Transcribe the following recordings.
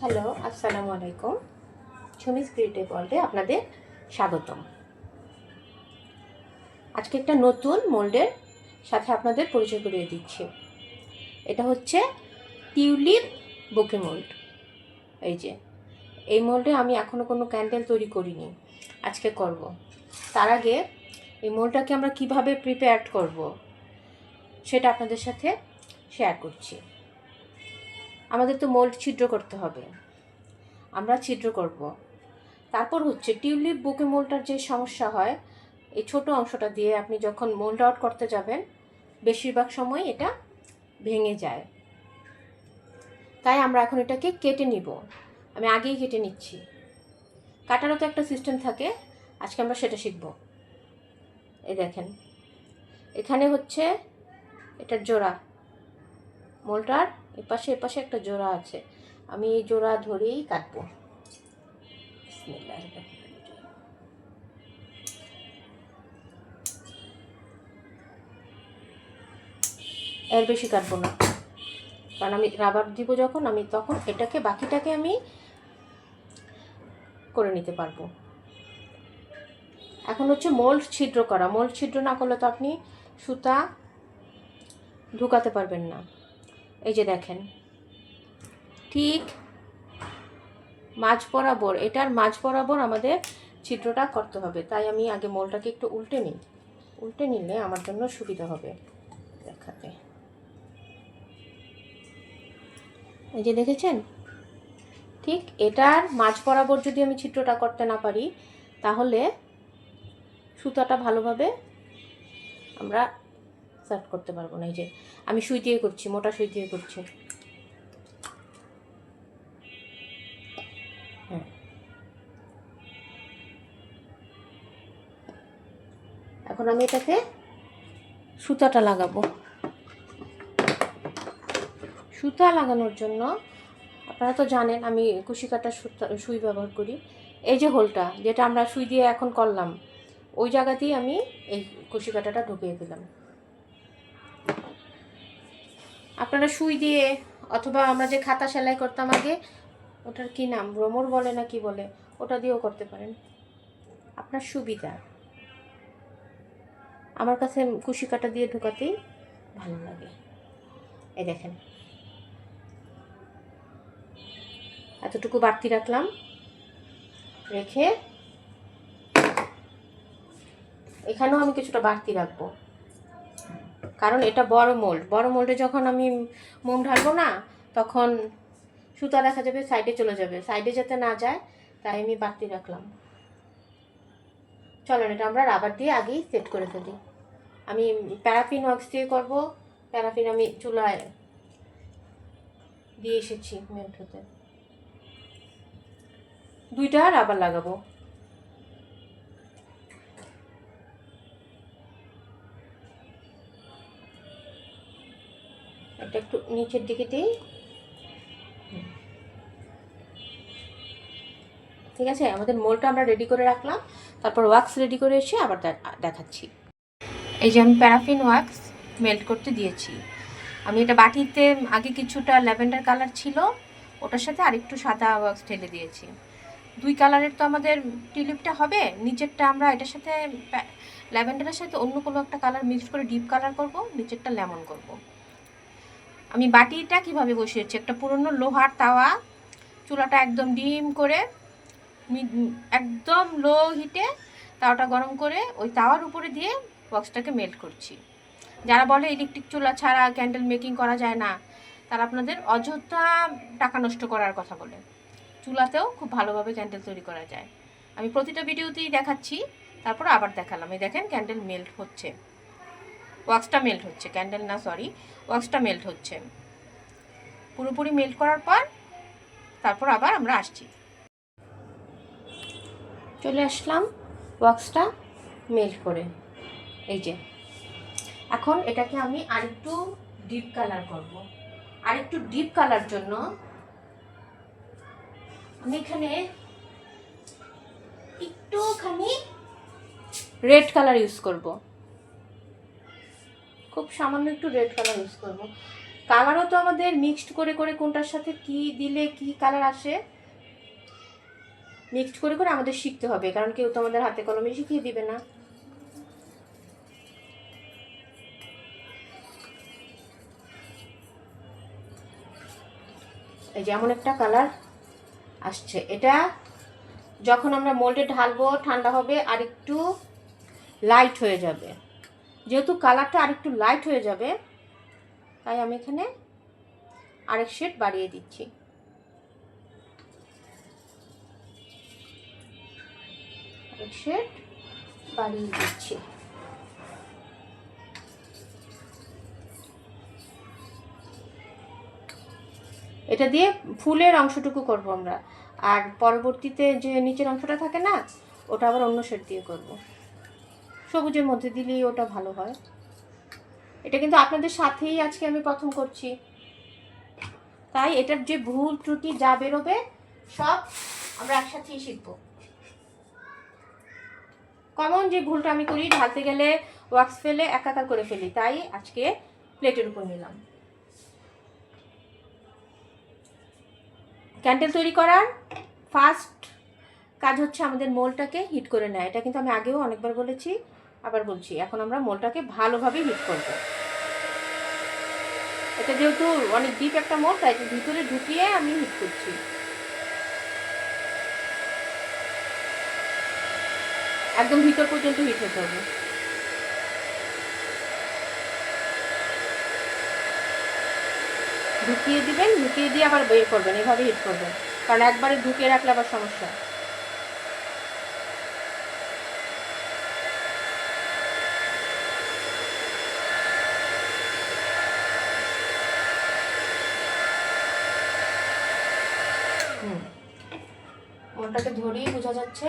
Hello, আসসালামু আলাইকুম। Sumi's creative ওয়ার্ল্ডে আপনাদের স্বাগতম। আজকে একটা নতুন মোল্ডের সাথে আপনাদের পরিচয় করিয়ে দিচ্ছি। এটা হচ্ছে টিউলিপ বুকে মোল্ড। এই যে, এই মোল্ডে আমি এখনও কোনো ক্যান্ডেল তৈরি করিনি। আজকে করব। তার আগে এই মোল্ডটাকে আমরা কীভাবে প্রিপেয়ার করব সেটা আপনাদের সাথে শেয়ার করছি। আমাদের তো মোল্ড ছিদ্র করতে হবে। আমরা ছিদ্র করব। তারপর হচ্ছে টিউলিপ বুকে মোল্ডটার যে সমস্যা হয়, এই ছোট অংশটা দিয়ে আপনি যখন মোল্ড আউট করতে যাবেন, বেশিরভাগ সময় এটা ভেঙে যায়। তাই আমরা এখন এটাকে কেটে নিব। আমি আগেই কেটে নিচ্ছি। কাটারও তো একটা সিস্টেম থাকে, আজকে আমরা সেটা শিখব। এই দেখেন, এখানে হচ্ছে, এটার জোড়া মোলটার এপাশে এপাশে একটা জোড়া আছে। আমি এই জোড়া ধরেই কাটবো। এর বেশি কাটবো না। কারণ আমি রাবার দিব যখন, আমি তখন এটাকে, বাকিটাকে আমি করে নিতে পারব। এখন হচ্ছে মোল্ড ছিদ্র করা। মোল্ড ছিদ্র না করলে তো আপনি সুতা ঢুকাতে পারবেন না। এই যে দেখেন। ঠিক মাঝ বরাবর, এটার মাঝ বরাবর আমাদের ছিদ্রটা করতে হবে। তাই আমি আগে মোলটাকে একটু উল্টে নিই। উল্টে নিলে আমার জন্য সুবিধা হবে। দেখাতে। এই যে দেখেছেন? ঠিক এটার মাঝ বরাবর যদি আমি ছিদ্রটা করতে না পারি, তাহলে সুতাটা ভালোভাবে আমরা সার্ট করতে পারব না, এই যে আমি সুই দিয়ে করছি, মোটা সুই দিয়ে করছি। হ্যাঁ। এখন আমি এটাকে সুতাটা লাগাবো। সুতা লাগানোর জন্য, আপনারা তো জানেন আমি কুশি কাটার সুতা, সুই ব্যবহার করি। এই যে হোলটা, যেটা আমরা সুই দিয়ে এখন করলাম, ওই জায়গাতেই আমি এই কুশি কাটাটা ঢুকিয়ে দিলাম। আপনারা সুই দিয়ে অথবা আমরা যে খাতা সেলাই করতাম আগে, ওটার কি নাম? ভ্রমর বলে না কি বলে? ওটা দিয়েও করতে পারেন। আপনার সুবিধা। আমার কাছে কুশি কাটা দিয়ে ঢোকাতেই ভালো লাগে। এই দেখেন। এতটুকু বাড়তি রাখলাম। রেখে এখানেও আমি কিছুটা বাড়তি রাখব। কারণ এটা বড় মোল্ড বড় মোল্ডে যখন আমি মোম ঢালবো না, তখন সুতা দেখা যাবে সাইডে চলে যাবে। সাইডে যাতে না যায়, তাই আমি বাড়তি রাখলাম। চলেন, এটা আমরা রাবার দিয়ে আগেই সেট করে ফেলি। আমি প্যারাফিন ওয়াক্স দিয়ে করব। প্যারাফিন আমি চুলায় দিয়ে এসেছি মেল্ট হতে। দুইটা রাবার লাগাবো। এটা একটু নিচের দিকে দিই। ঠিক আছে? আমাদের মোলটা আমরা রেডি করে রাখলাম। তারপর ওয়াক্স রেডি করে এসে আবার দেখাচ্ছি। এই যে আমি প্যারাফিন ওয়াক্স মেল্ট করতে দিয়েছি। আমি এটা বাটিতে আগে কিছুটা ল্যাভেন্ডার কালার ছিল। ওটার সাথে আরেকটু সাদা ওয়াক্স ঢেলে দিয়েছি। দুই কালারের তো আমাদের টিউলিপটা হবে। নিচেরটা আমরা এটার সাথে ল্যাভেন্ডারের সাথে অন্য কোনো একটা কালার মিক্সড করে ডিপ কালার করব, নিচেরটা লেমন করব। আমি বাটিটা কীভাবে বসিয়েছি একটা পুরনো লোহার তাওয়া, চুলাটা একদম ডিম করে একদম লো হিটে তাওয়াটা গরম করে ওই তাওয়ার উপরে দিয়ে বক্সটাকে মেল্ট করছি। যারা বলে ইলেকট্রিক চুলা ছাড়া ক্যান্ডেল মেকিং করা যায় না, তারা আপনাদের অযথা টাকা নষ্ট করার কথা বলে। চুলাতেও খুব ভালোভাবে ক্যান্ডেল তৈরি করা যায়। আমি প্রতিটা ভিডিওতেই দেখাচ্ছি, তারপর আবার দেখালাম। এই দেখেন ক্যান্ডেল মেল্ট হচ্ছে। ওয়াক্সটা মেল্ট হচ্ছে ক্যান্ডেল না সরি ওয়াক্সটা মেল্ট হচ্ছে। পুরোপুরি মেল্ট করার পর তারপর আবার আমরা আসছি। চলে আসলাম ওয়াক্সটা মেল্ট করে। এই যে, এখন এটাকে আমি আরেকটু ডিপ কালার করব। আরেকটু ডিপ কালার জন্য আমি এখানে একটুখানি রেড কালার ইউজ করব। খুব সামান্য একটু রেড কালার ইউজ করব। কালারও তো আমাদের মিক্সড করে করে কোনটার সাথে কি দিলে কি কালার আসে মিক্সড করে করে আমাদের শিখতে হবে, কারণ কেউ তো আমাদের হাতে কলমে শিখিয়ে দিবে না। এই যেমন একটা কালার আসছে। এটা যখন আমরা মোল্ডে ঢালবো, ঠান্ডা হবে আর একটু লাইট হয়ে যাবে। যেহেতু কালারটা আর একটু লাইট হয়ে যাবে, তাই আমি এখানে আরেক শেড বাড়িয়ে দিচ্ছি। আরেক শেড বাড়িয়ে দিচ্ছি। এটা দিয়ে ফুলের অংশটুকু করব আমরা। আর পরবর্তীতে যে নিচের অংশটা থাকে না, ওটা আবার অন্য শেড দিয়ে করব। সবুজের মধ্যে দিলেই ওটা ভালো হয়। এটা কিন্তু আপনাদের সাথেই আজকে আমি প্রথম করছি। তাই এটার যে ভুল ত্রুটি যা বেরোবে, সব আমরা একসাথেই শিখব। কমন যে ভুলটা আমি করি, ঢালতে গেলে ওয়াক্স ফেলে একাকার করে ফেলি, তাই আজকে প্লেটের উপর নিলাম। ক্যান্ডেল তৈরি করার ফার্স্ট কাজ হচ্ছে আমাদের মোলটাকে হিট করে নেয় এটা কিন্তু আমি আগেও অনেকবার বলেছি। আবার বলছি, এখন আমরা মোলটাকে ভালোভাবে হিট করব। এটা যেহেতু অনেক ডিপ একটা মোল, তাই ভিতরে ঢুকিয়ে আমি হিট করছি। একদম ভিতর পর্যন্ত হিট হতে হবে। ঢুকিয়ে দিবেন, ঢুকিয়ে দিয়ে আবার বের করবেন, এভাবে হিট করবেন। কারণ একবারে ঢুকিয়ে রাখলে আবার সমস্যা হুম মোলটাকে যাচ্ছে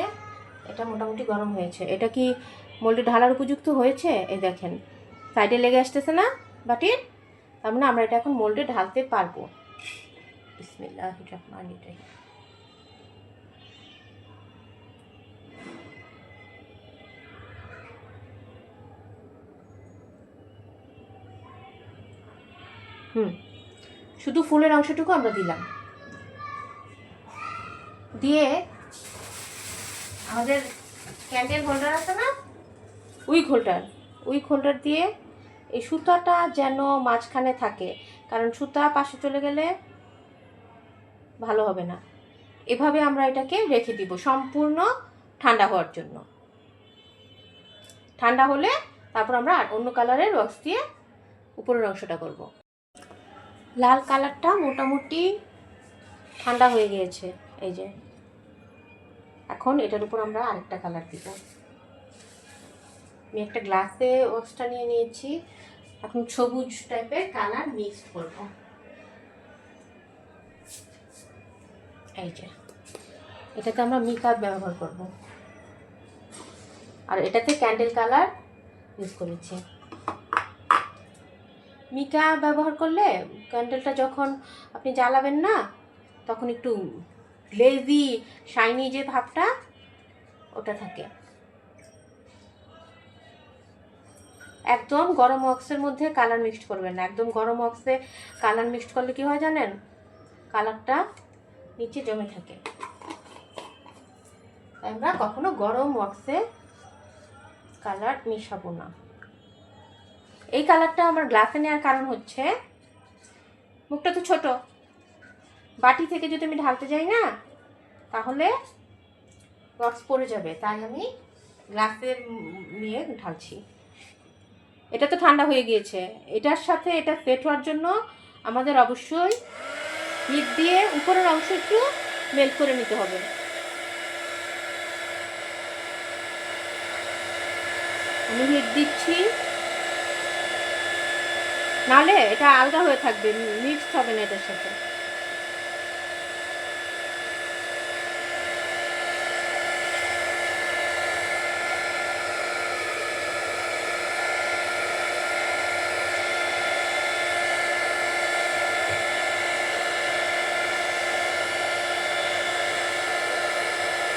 এটা মোটামুটি গরম হয়েছে। এটা কি মোলটি ঢালার উপযুক্ত হয়েছে? এই দেখেন সাইডে লেগে আসতেছে না বাটির? তার মানে আমরা এটা এখন মোল্ডে ঢালতে পারব। হুম, শুধু ফুলের অংশটুকু আমরা দিলাম। দিয়ে আমাদের ক্যান্ডেল হোল্ডার আছে না? Week holder. উইক হোল্ডার দিয়ে এই সুতাটা যেন মাঝখানে থাকে। কারণ সুতা পাশে চলে গেলে ভালো হবে না। এভাবে আমরা এটাকে রেখে দিব সম্পূর্ণ ঠান্ডা হওয়ার জন্য। ঠান্ডা হলে তারপর আমরা অন্য কালারের রস দিয়ে উপরের অংশটা করব। লাল কালারটা মোটামুটি ঠান্ডা হয়ে গিয়েছে, এই যে। এখন এটার উপর আমরা আরেকটা কালার দিব। আমি একটা গ্লাসে ওয়াক্সটা নিয়ে নিয়েছি। এখন সবুজ টাইপের কালার মিক্স করব। এই যে এটাতে আমরা মিকাপ ব্যবহার করব। আর এটাতে ক্যান্ডেল কালার ইউজ করেছি। মিকা ব্যবহার করলে ক্যান্ডেলটা যখন আপনি জ্বালাবেন না, তখন একটু গ্লেজি শাইনি যে ভাবটা, ওটা থাকে। একদম গরম অক্সের মধ্যে কালার মিক্সড করবেন না। একদম গরম অক্সে কালার মিক্সড করলে কি হয় জানেন? কালারটা নিচে জমে থাকে। আমরা কখনো গরম অক্সে কালার মিশাবো না। এই কালারটা আমার গ্লাসে নেওয়ার কারণ হচ্ছে, মুখটা তো ছোট। বাটি থেকে যদি আমি ঢালতে যাই না, তাহলে রক্স পড়ে যাবে। তাই আমি গ্লাসের নিয়ে ঢালছি। এটা তো ঠান্ডা হয়ে গিয়েছে। এটার সাথে এটা সেট হওয়ার জন্য আমাদের অবশ্যই হিট দিয়ে উপরের অংশ একটু মেল্ট করে নিতে হবে। আমি হিট দিচ্ছি। নালে এটা আলগা হয়ে থাকবে, মিক্সড হবে না এটার সাথে।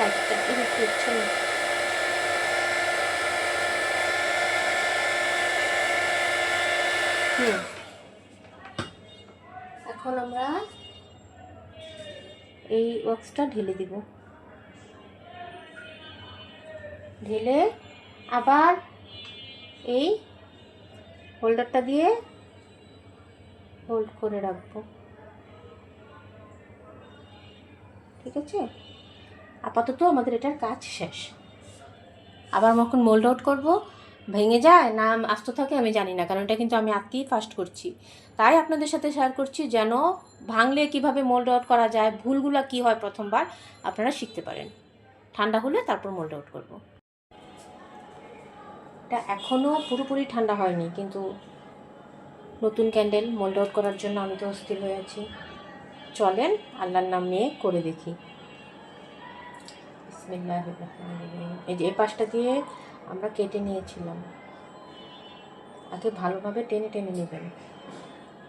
সাইডটা এদিকে হচ্ছে না এখন আমরা এই ওয়াক্সটা ঢেলে দিব। ঢেলে আবার এই হোল্ডারটা দিয়ে হোল্ড করে রাখব। ঠিক আছে? আপাতত আমাদের এটার কাজ শেষ। আবার যখন মোল্ড আউট করব, ভেঙে যায় না আস্ত থাকে আমি জানি না, কারণ এটা কিন্তু আমি আজকেই ফার্স্ট করছি। তাই আপনাদের সাথে শেয়ার করছি যেন ভাঙলে কীভাবে মোল্ড আউট করা যায়, ভুলগুলো কি হয় প্রথমবার, আপনারা শিখতে পারেন। ঠান্ডা হলে তারপর মোল্ড আউট করব। এটা এখনও পুরোপুরি ঠান্ডা হয়নি, কিন্তু নতুন ক্যান্ডেল মোল্ড আউট করার জন্য আমি তো অস্থির হয়ে আছি। চলেন, আল্লাহর নাম নিয়ে করে দেখি। রহিম। এই যে, এই পাশটা দিয়ে আমরা কেটে নিয়েছিলাম। আগে ভালোভাবে টেনে টেনে নেবেন।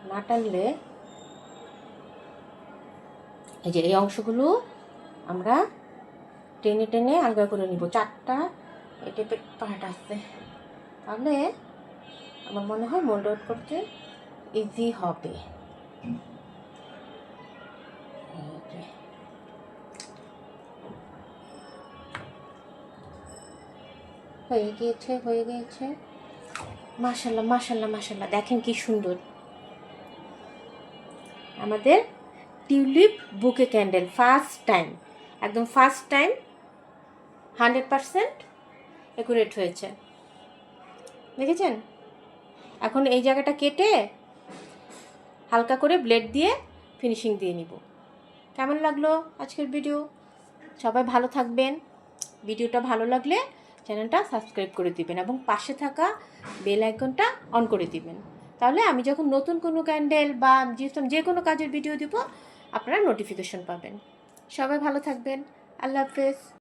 না টানলে এই যে, এই অংশগুলো আমরা টেনে টেনে আলগা করে নিব। চারটা এই টাইপের পার্ট আছে। তাহলে আমার মনে হয় মোল্ড আউট করতে ইজি হবে। হয়ে গিয়েছে হয়ে গিয়েছে। মাশাল্লাহ মাশাল্লাহ মাশাল্লাহ। দেখেন কি সুন্দর। আমাদের tulip bouquet candle first time একদম first time hundred percent accurate হয়েছে। দেখেছেন? এখন এই জায়গাটা কেটে হালকা করে ব্লেড দিয়ে ফিনিশিং দিয়ে নিব। কেমন লাগল আজকের ভিডিও সবাই ভালো থাকবেন। ভিডিওটা ভালো লাগলে চ্যানেলটা সাবস্ক্রাইব করে দিবেন এবং পাশে থাকা বেল আইকনটা অন করে দিবেন। তাহলে আমি যখন নতুন কোনো ক্যান্ডেল বা যে- যে কোনো কাজের ভিডিও দিব, আপনারা নোটিফিকেশন পাবেন। সবাই ভালো থাকবেন। আল্লাহ হাফেজ।